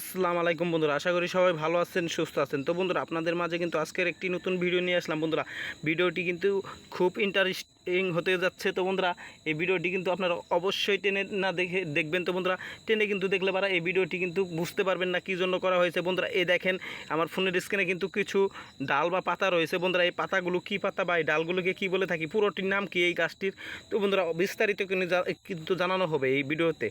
আসসালামু আলাইকুম বন্ধুরা, আশা করি সবাই ভালো আছেন, সুস্থ আছেন। তো বন্ধুরা, আপনাদের মাঝে কিন্তু আজকের একটি নতুন ভিডিও নিয়ে আসলাম বন্ধুরা। ভিডিওটি কিন্তু খুব ইন্টারেস্টিং হতে যাচ্ছে। তো বন্ধুরা, এই ভিডিওটি কিন্তু আপনারা অবশ্যই টেনে না দেখে দেখবেন। তো বন্ধুরা, টেনে কিন্তু দেখলে পারা এই ভিডিওটি কিন্তু বুঝতে পারবেন না কী জন্য করা হয়েছে। বন্ধুরা, এই দেখেন, আমার ফোনের স্ক্রিনে কিন্তু কিছু ডাল বা পাতা রয়েছে। বন্ধুরা, এই পাতাগুলো কী পাতা বা এই ডালগুলোকে কী বলে থাকি, পুরোটির নাম কি এই গাছটির? তো বন্ধুরা, বিস্তারিত কিন্তু কিন্তু জানানো হবে এই ভিডিওতে।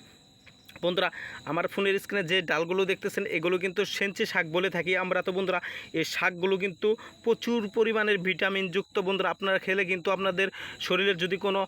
বন্ধুরা, আমার ফোনের স্ক্রিনে যে ডালগুলো দেখতেছেন, এগুলো কিন্তু সেঞ্চি শাক বলে থাকি আমরা তো বন্ধুরা। এই শাকগুলো কিন্তু প্রচুর পরিমাণের ভিটামিনযুক্ত বন্ধুরা, আপনারা খেলে কিন্তু আপনাদের শরীরের যদি কোনো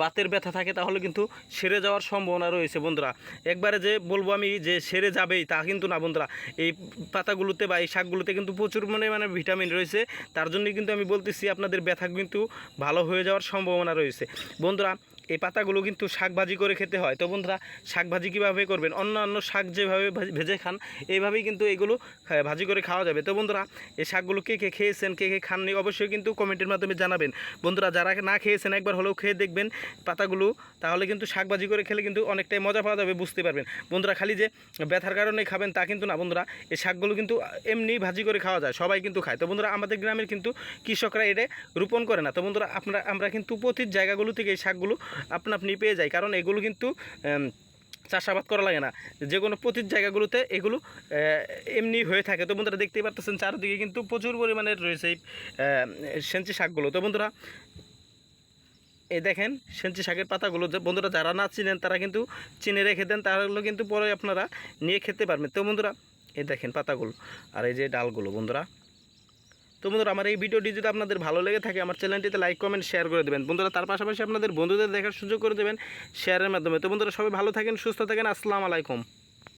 বাতের ব্যথা থাকে তাহলে কিন্তু সেরে যাওয়ার সম্ভাবনা রয়েছে বন্ধুরা। একবারে যে বলব আমি যে সেরে যাবেই তা কিন্তু না বন্ধুরা। এই পাতাগুলোতে বা এই শাকগুলোতে কিন্তু প্রচুর পরিমাণে ভিটামিন রয়েছে, তার জন্যই কিন্তু আমি বলতেছি আপনাদের ব্যথা কিন্তু ভালো হয়ে যাওয়ার সম্ভাবনা রয়েছে। বন্ধুরা এই পাতাগুলো কিন্তু শাক ভাজি করে খেতে হয়। তো বন্ধুরা, শাক ভাজি কীভাবে করবেন? অন্যান্য শাক যেভাবে ভাজি- খান, এইভাবেই কিন্তু এগুলো ভাজি করে খাওয়া যাবে। তো বন্ধুরা, এই শাকগুলো কে কে খেয়েছেন, কে কে খাননি, অবশ্যই কিন্তু কমেন্টের মাধ্যমে জানাবেন। বন্ধুরা, যারা না খেয়েছেন, একবার হলেও খেয়ে দেখবেন পাতাগুলো, তাহলে কিন্তু শাক ভাজি করে খেলে কিন্তু অনেকটাই মজা পাওয়া যাবে, বুঝতে পারবেন। বন্ধুরা, খালি যে ব্যথার কারণে খাবেন তা কিন্তু না। বন্ধুরা, এই শাকগুলো কিন্তু এমনি ভাজি করে খাওয়া যায়, সবাই কিন্তু খায়। তো বন্ধুরা, আমাদের গ্রামের কিন্তু কৃষকরা এটা রোপণ করে না। তো বন্ধুরা, আপনারা, আমরা কিন্তু প্রতি জায়গাগুলো থেকে এই শাকগুলো আপনা আপনি পেয়ে যায়। কারণ এগুলো কিন্তু চাষাবাদ করা লাগে না। যে কোনো প্রতি জায়গাগুলোতে এগুলো এমনি হয়ে থাকে। তো বন্ধুরা দেখতেই পারতেছেন, চারদিকে কিন্তু প্রচুর পরিমাণে রয়েছে এই সেঞ্চি শাকগুলো। তো বন্ধুরা, এই দেখেন সেঞ্চি শাকের পাতাগুলো। বন্ধুরা যারা না চিনেন, তারা কিন্তু চিনে রেখে দেন তাহলে কিন্তু পরে আপনারা নিয়ে খেতে পারবেন। তো বন্ধুরা, এই দেখেন পাতাগুলো আর এই যে ডালগুলো বন্ধুরা। তো বন্ধুরা, আমার এই ভিডিওটি যদি আপনাদের ভালো লেগে থাকে, আমার চ্যানেলটিতে লাইক কমেন্ট শেয়ার করে দেবেন। বন্ধুরা, তার পাশাপাশি আপনাদের বন্ধুদের দেখার সুযোগ করে দেবেন শেয়ারের মাধ্যমে। তো বন্ধুরা, সবাই ভালো থাকেন, সুস্থ থাকেন, আসসালামু আলাইকুম।